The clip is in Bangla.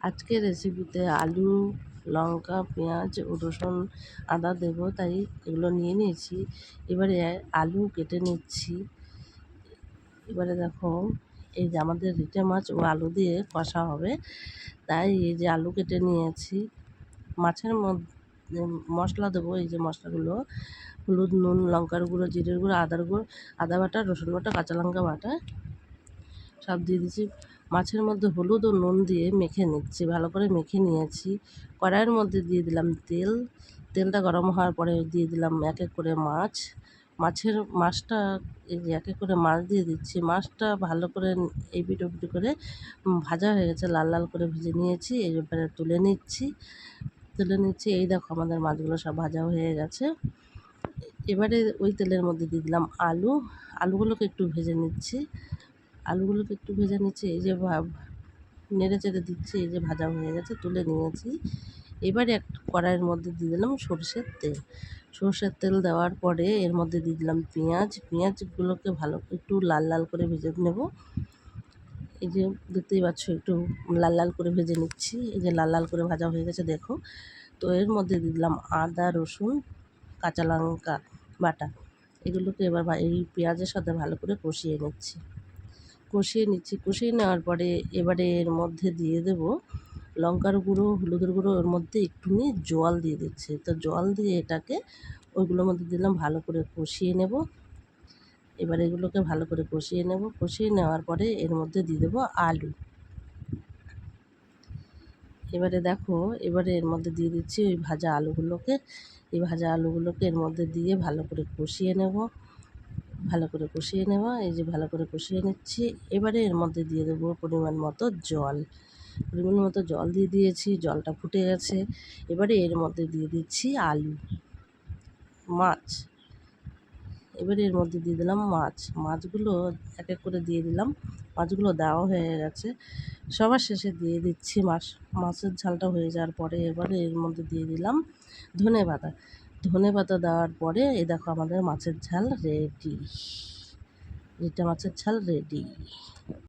আজকের রেসিপিতে আলু, লঙ্কা, পেঁয়াজ রসুন আদা দেবো, তাই এগুলো নিয়ে নিয়েছি। এবারে আলু কেটে নিচ্ছি। এবারে দেখো, এই যে আমাদের রিটে মাছ ও আলু দিয়ে কষা হবে। তাই এই যে আলু কেটে নিয়েছি। মাছের মধ্যে মশলা দেবো, এই যে মশলাগুলো। হলুদ, নুন, লঙ্কার গুঁড়ো, জিরের গুঁড়ো, আদার গুঁড়ো, আদা বাটা, রসুন বাটা, কাঁচা লঙ্কা বাটা, সব দিয়ে দিয়েছি মাছের মধ্যে হলুদ ও নুন দিয়ে মেখে নিচ্ছি, ভালো করে মেখে নিয়েছি। কড়াইয়ের মধ্যে দিয়ে দিলাম তেল। তেলটা গরম হওয়ার পরে দিয়ে দিলাম এক এক করে মাছ। মাছের মাছটা, এই এক এক করে মাছ দিয়ে দিচ্ছি। মাছটা ভালো করে এই পিটো পিটো করে ভাজা হয়ে গেছে, লাল লাল করে ভেজে নিয়েছি। এই ব্যাপারে তুলে নিচ্ছি। তুলে নিচ্ছি। এই দেখো আমাদের মাছগুলো সব ভাজা হয়ে গেছে। এবারে ওই তেলের মধ্যে দিয়ে দিলাম আলু। আলুগুলোকে একটু ভেজে নিচ্ছি। আলুগুলোকে একটু ভেজে নিচ্ছি, এই যে নেড়ে চেড়ে দিচ্ছি, এই যে ভাজা হয়ে গেছে, তুলে নিয়েছি। এবারে এক কড়াইয়ের মধ্যে দিয়ে দিলাম সরষের তেল। সরষের তেল দেওয়ার পরে এর মধ্যে দিয়ে দিলাম পেঁয়াজ। পেঁয়াজগুলোকে ভালো একটু লাল লাল করে ভেজে নেব। এই যে দেখতেই পাচ্ছ, একটু লাল লাল করে ভেজে নিচ্ছি। এই যে লাল লাল করে ভাজা হয়ে গেছে, দেখো। তো এর মধ্যে দিয়ে দিলাম আদা, রসুন, কাঁচা লঙ্কা, বাটা। এগুলোকে এবার এই পেঁয়াজের সাথে ভালো করে কষিয়ে নিচ্ছি। কষিয়ে নিচ্ছি, কষিয়ে নেওয়ার পরে এবারে এর মধ্যে দিয়ে দেব লঙ্কার গুঁড়ো, হলুদের গুঁড়ো ওর মধ্যে একটুখানি জল দিয়ে দিচ্ছি। তো জল দিয়ে এটাকে ওইগুলোর মধ্যে দিলাম, ভালো করে কষিয়ে নেব। এবার এগুলোকে ভালো করে কষিয়ে নেব। কষিয়ে নেওয়ার পরে এর মধ্যে দিয়ে দেবো আলু। এবারে দেখো, এবারে এর মধ্যে দিয়ে দিচ্ছি ওই ভাজা আলুগুলোকে। এই ভাজা আলুগুলোকে এর মধ্যে দিয়ে ভালো করে কষিয়ে নেব। ভালো করে কষিয়ে নেওয়া, এই যে ভালো করে কষিয়ে নিচ্ছি। এবারে এর মধ্যে দিয়ে দেবো পরিমাণ মতো জল। পরিমাণ মতো জল দিয়ে দিয়েছি, জলটা ফুটে গেছে। এবারে এর মধ্যে দিয়ে দিচ্ছি আলু, মাছ। এবারে এর মধ্যে দিয়ে দিলাম মাছ। মাছগুলো এক এক করে দিয়ে দিলাম। মাছগুলো দেওয়া হয়ে গেছে। সবার শেষে দিয়ে দিচ্ছি মাছ। মাছের ঝালটা হয়ে যাওয়ার পরে এবারে এর মধ্যে দিয়ে দিলাম ধনে পাতা ধনে পাতা দেওয়ার পরে এ দেখো আমাদের মাছের ঝাল রেডি। রিটা মাছের ঝাল রেডি।